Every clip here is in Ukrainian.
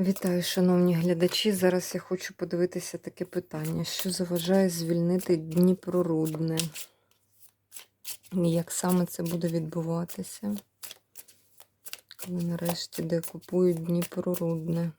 Вітаю, шановні глядачі. Зараз я хочу подивитися таке питання. Що заважає звільнити Дніпрорудне? Як саме це буде відбуватися? Коли нарешті декупують Дніпрорудне?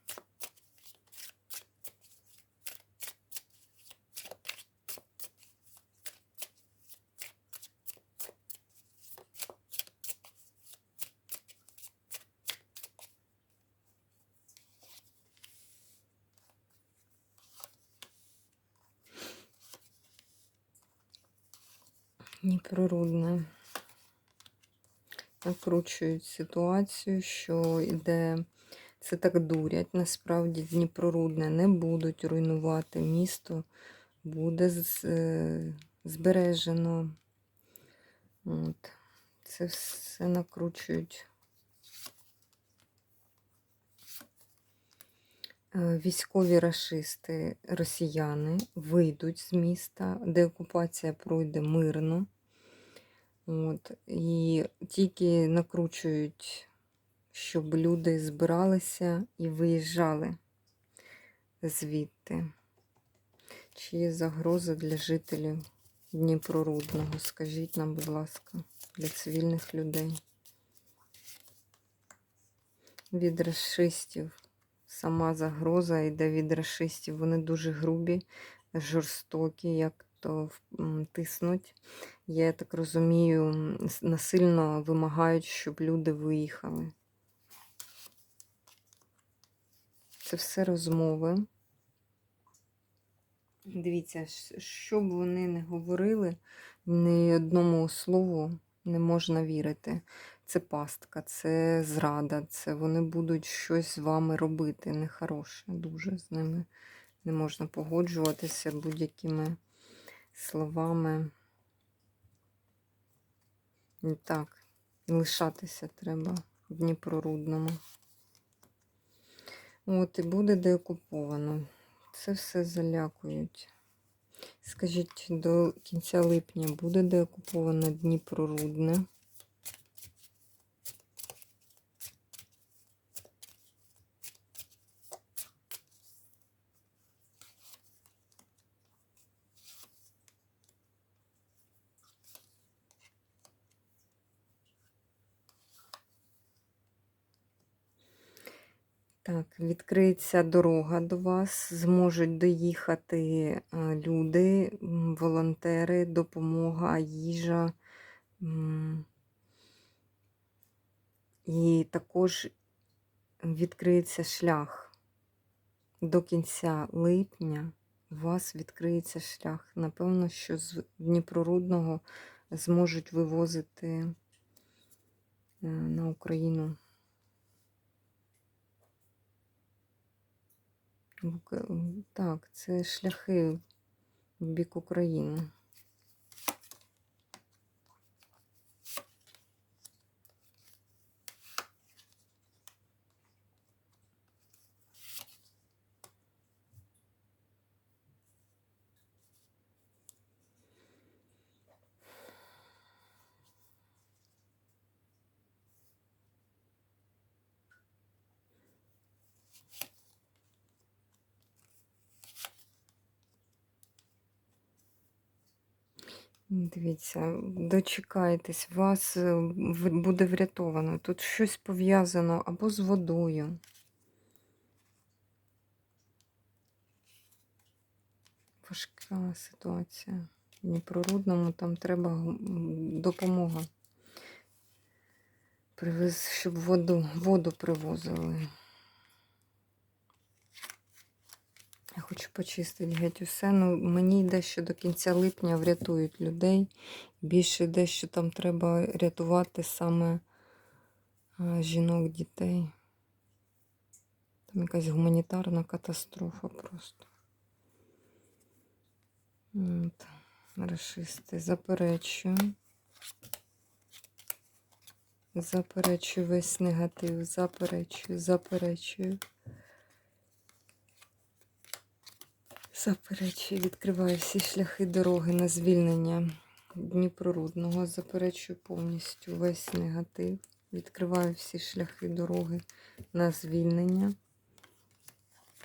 Дніпрорудне. Накручують ситуацію, що йде. Це так дурять. Насправді Дніпрорудне не будуть руйнувати місто, буде збережено. От. Це все накручують. Військові рашисти, росіяни вийдуть з міста, деокупація пройде мирно. От, і тільки накручують, щоб люди збиралися і виїжджали звідти. Чи є загроза для жителів Дніпрорудного? Скажіть нам, будь ласка, для цивільних людей. Від расистів. Сама загроза йде від расистів. Вони дуже грубі, жорстокі, як то тиснуть. Я так розумію, насильно вимагають, щоб люди виїхали. Це все розмови. Дивіться, що б вони не говорили, ні одному слову не можна вірити. Це пастка, це зрада, це вони будуть щось з вами робити нехороше. Дуже з ними не можна погоджуватися будь-якими словами. І так, лишатися треба в Дніпрорудному. От, і буде деокуповано. Це все залякують. Скажіть, до кінця липня буде деокуповано Дніпрорудне? Так, відкриється дорога до вас, зможуть доїхати люди, волонтери, допомога, їжа. І також відкриється шлях. До кінця липня у вас відкриється шлях. Напевно, що з Дніпрорудного зможуть вивозити е, на Україну. В Ука- Так, це шляхи в бік України. Дивіться, дочекайтесь, вас е, буде врятовано. Тут щось пов'язано або з водою. Важка ситуація. В Дніпрорудному там треба допомога. Привез, щоб воду, воду привозили. Хочу почистити геть усе. Ну, мені йде, що до кінця липня врятують людей. Більше йде, що там треба рятувати саме жінок, дітей. Там якась гуманітарна катастрофа просто. От. Рашисти. Заперечую. Заперечую весь негатив. Заперечую, заперечую. Заперечую, відкриваю всі шляхи дороги на звільнення Дніпрорудного. Заперечую повністю весь негатив. Відкриваю всі шляхи дороги на звільнення.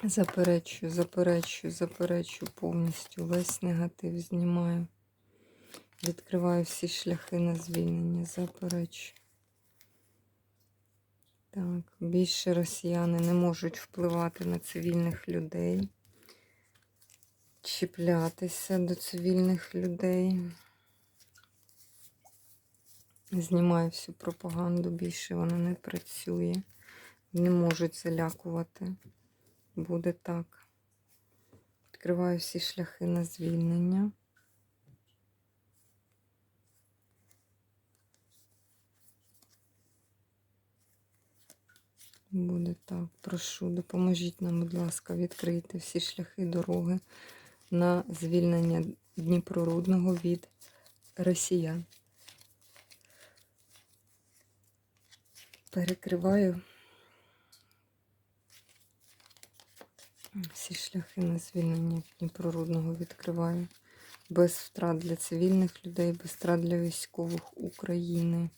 Заперечую, заперечую, заперечую повністю. Весь негатив знімаю. Відкриваю всі шляхи на звільнення. Заперечую. Так, більше росіяни не можуть впливати на цивільних людей, чіплятися до цивільних людей. Знімаю всю пропаганду, більше вона не працює. Не можуть залякувати. Буде так. Відкриваю всі шляхи на звільнення. Буде так. Прошу, допоможіть нам, будь ласка, відкрити всі шляхи дороги на звільнення Дніпрорудного від росіян. Перекриваю всі шляхи на звільнення Дніпрорудного відкриваю. Без втрат для цивільних людей, без втрат для військових України.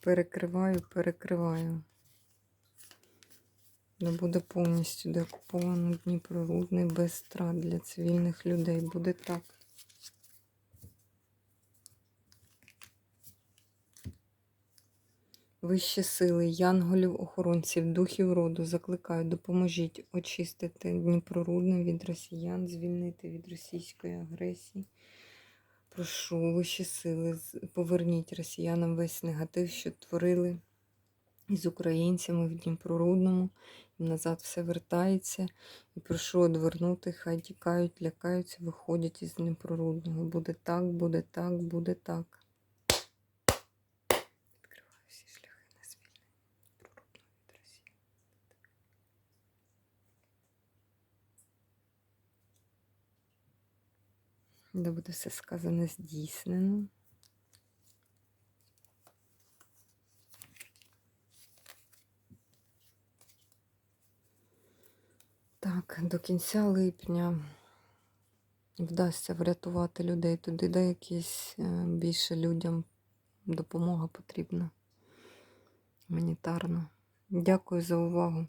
Перекриваю, перекриваю. Не буде повністю деокуповано Дніпрорудний без втрат для цивільних людей. Буде так. Вищі сили, янголів, охоронців, духів роду закликаю, допоможіть очистити Дніпрорудне від росіян, звільнити від російської агресії. Прошу вищі сили, поверніть росіянам весь негатив, що творили із українцями в Дніпрорудному. Назад все вертається. І прошу одвернути, хай тікають, лякаються, виходять із Дніпрорудного. Буде так, буде так, буде так. Відкриваю всі шляхи на звільнення Дніпрорудного від Росії. Де буде все сказане здійснено. Так, до кінця липня вдасться врятувати людей туди, де якісь е, більше людям допомога потрібна. Гуманітарна. Дякую за увагу.